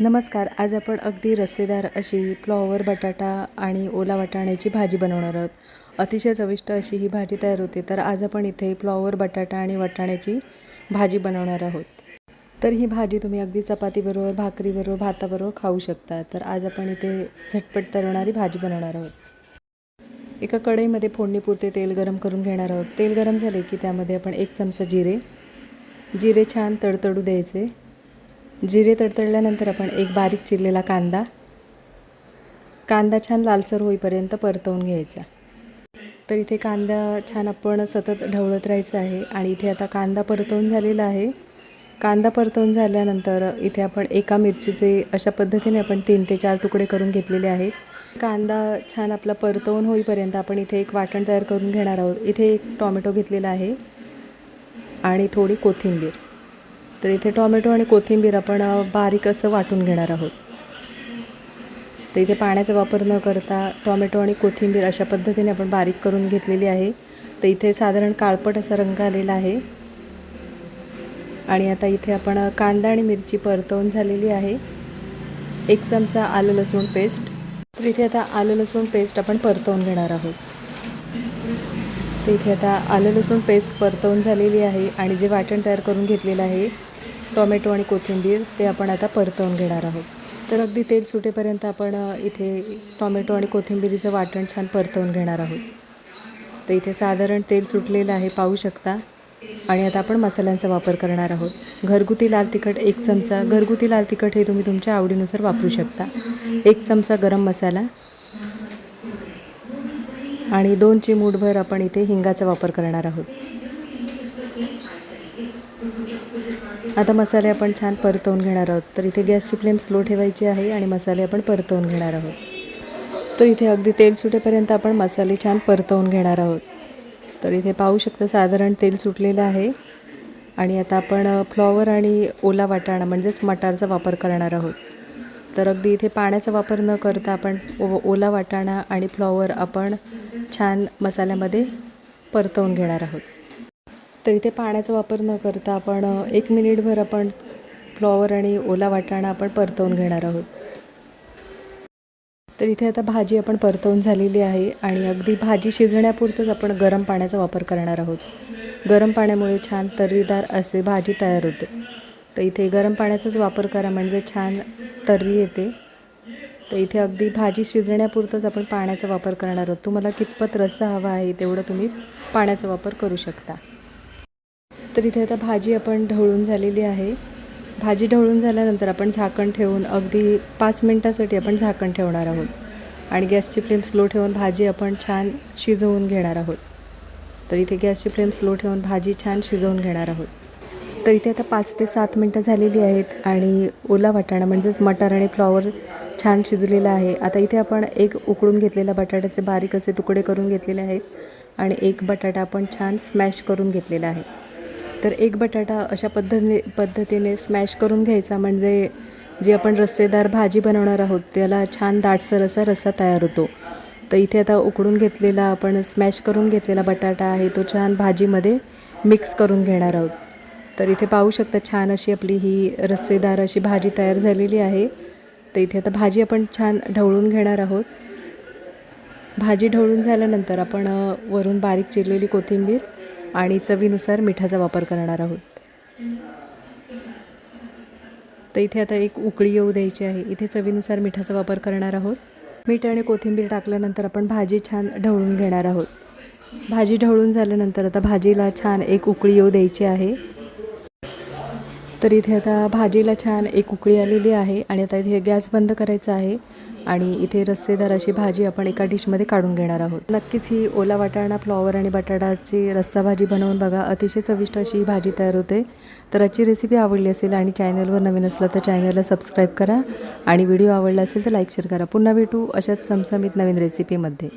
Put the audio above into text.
नमस्कार आज आपण अगदी रस्सेदार अशी फ्लॉवर बटाटा आणि ओला वाटाण्याची भाजी बनवणार आहोत. अतिशय चविष्ट अशी ही भाजी तयार होते तर आज आपण इथे फ्लॉवर बटाटा आणि वाटाण्याची भाजी बनवणार आहोत. तर ही भाजी तुम्ही अगदी चपातीबरोबर भाकरीबरोबर भाताबरोबर खाऊ शकता. तर आज आपण इथे झटपट तरवणारी भाजी बनवणार आहोत. एका कढईमध्ये फोडणीपुरते तेल गरम करून घेणार आहोत. तेल गरम झाले की त्यामध्ये आपण एक चमचा जिरे जिरे छान तडतडू द्यायचे. जिरे तडतडल्यानंतर आपण एक बारीक चिरलेला कांदा. कांदा छान लालसर होईपर्यंत परतवून घ्यायचा. तर इथे कांदा छान आपण सतत ढवळत राहायचं आहे आणि इथे आता कांदा परतवून झालेला आहे. कांदा परतवून झाल्यानंतर इथे आपण एका मिरचीचे अशा पद्धतीने आपण तीन ते चार तुकडे करून घेतलेले आहेत. कांदा छान आपला परतवून होईपर्यंत आपण इथे एक वाटण तयार करून घेणार आहोत. इथे एक टॉमॅटो घेतलेला आहे आणि थोडी कोथिंबीर. तर इथे टॉमॅटो आणि कोथिंबीर आपण बारीक असं वाटून घेणार आहोत. तर इथे पाण्याचा वापर न करता टॉमॅटो आणि कोथिंबीर अशा पद्धतीने आपण बारीक करून घेतलेली आहे. तर इथे साधारण काळपट असा रंग आलेला आहे. आणि आता इथे आपण कांदा आणि मिरची परतवून झालेली आहे. एक चमचा आलं लसूण पेस्ट. तर इथे आता आलं लसूण पेस्ट आपण परतवून घेणार आहोत. तर इथे आता आलं लसूण पेस्ट परतवून झालेली आहे आणि जे वाटण तयार करून घेतलेलं आहे टॉमॅटो आणि कोथिंबीर ते आपण आता परतवून घेणार आहोत. तर अगदी तेल सुटेपर्यंत आपण इथे टॉमॅटो आणि कोथिंबीरीचं वाटण छान परतवून घेणार आहोत. तर इथे साधारण तेल सुटलेलं आहे पाहू शकता. आणि आता आपण मसाल्यांचा वापर करणार आहोत. घरगुती लाल तिखट एक चमचा घरगुती लाल तिखट हे तुम्ही तुमच्या आवडीनुसार वापरू शकता. एक चमचा गरम मसाला आणि दोन चिमूटभर आपण इथे हिंगाचा वापर करणार आहोत. आता मसाले आपण छान परतवून घेणार आहोत. तर इथे गॅसची फ्लेम स्लो ठेवायची आहे आणि मसाले आपण परतवून घेणार आहोत. तर इथे अगदी तेल सुटेपर्यंत आपण मसाले छान परतवून घेणार आहोत. तर इथे पाहू शकता साधारण तेल सुटलेलं आहे. आणि आता आपण फ्लॉवर आणि ओला वाटाणा म्हणजेच मटारचा वापर करणार आहोत. तर अगदी इथे पाण्याचा वापर न करता आपण ओ ओला वाटाणा आणि फ्लॉवर आपण छान मसाल्यामध्ये परतवून घेणार आहोत. तर इथे पाण्याचा वापर न करता आपण एक मिनिटभर आपण फ्लॉवर आणि ओला वाटाणा आपण परतवून घेणार आहोत. तर इथे आता भाजी आपण परतवून झालेली आहे आणि अगदी भाजी शिजण्यापुरतंच आपण गरम पाण्याचा वापर करणार आहोत. गरम पाण्यामुळे छान तर्रीदार असे भाजी तयार होते. तर इथे गरम पाण्याचाच वापर करा म्हणजे छान तर्री येते. तर इथे अगदी भाजी शिजण्यापुरतंच आपण पाण्याचा वापर करणार आहोत. तुम्हाला कितपत रस्सा हवा आहे तेवढं तुम्ही पाण्याचा वापर करू शकता. तर इथे आता भाजी आपण ढवळून झालेली आहे. भाजी ढवळून झाल्यानंतर आपण झाकण ठेवून अगदी पाच मिनटासाठी आपण झाकण ठेवणार आहोत. आणि गॅसची फ्लेम स्लो ठेवून भाजी आपण छान शिजवून घेणार आहोत. तर इथे गॅसची फ्लेम स्लो ठेवून भाजी छान शिजवून घेणार आहोत. तर इथे आता पाच ते सात मिनटं झालेली आहेत आणि ओला वाटाणा म्हणजेच मटार आणि फ्लॉवर छान शिजलेला आहे. आता इथे आपण एक उकळून घेतलेला बटाट्याचे बारीक असे तुकडे करून घेतलेले आहेत आणि एक बटाटा आपण छान स्मॅश करून घेतलेला आहे. तर एक बटाटा अशा पद्धतीने पद्धतीने स्मॅश करून घ्यायचा. म्हणजे जी आपण रस्सेदार भाजी बनवणार आहोत त्याला छान दाटसर असा रस्सा तयार होतो. तर इथे आता उकडून घेतलेला आपण स्मॅश करून घेतलेला बटाटा आहे तो छान भाजीमध्ये मिक्स करून घेणार आहोत. तर इथे पाहू शकता छान अशी आपली ही रस्सेदार अशी भाजी तयार झालेली आहे. तर इथे आता भाजी आपण छान ढवळून घेणार आहोत. भाजी ढवळून झाल्यानंतर आपण वरून बारीक चिरलेली कोथिंबीर आणि चवीनुसार मिठाचा वापर करणार आहोत. तर इथे आता एक उकळी येऊ द्यायची आहे. इथे चवीनुसार मिठाचा वापर करणार आहोत. मीठ आणि कोथिंबीर टाकल्यानंतर आपण भाजी छान ढवळून घेणार आहोत. भाजी ढवळून झाल्यानंतर आता भाजीला छान एक उकळी येऊ द्यायची आहे. तर इथे आता भाजीला छान एक उकळी आलेली आहे आणि आता इथे गॅस बंद करायचा आहे आणि इथे रस्सेदार अशी भाजी आपण एका डिशमध्ये काढून घेणार आहोत. नक्कीच ही ओला वाटाणा फ्लॉवर आणि बटाटाची रस्सा भाजी बनवून बघा. अतिशय चविष्ट अशी ही भाजी तयार होते. तर आजची रेसिपी आवडली असेल आणि चॅनलवर नवीन असला तर चॅनलला सबस्क्राईब करा. आणि व्हिडिओ आवडला असेल तर लाईक शेअर करा. पुन्हा भेटू अशाच चमचमीत नवीन रेसिपीमध्ये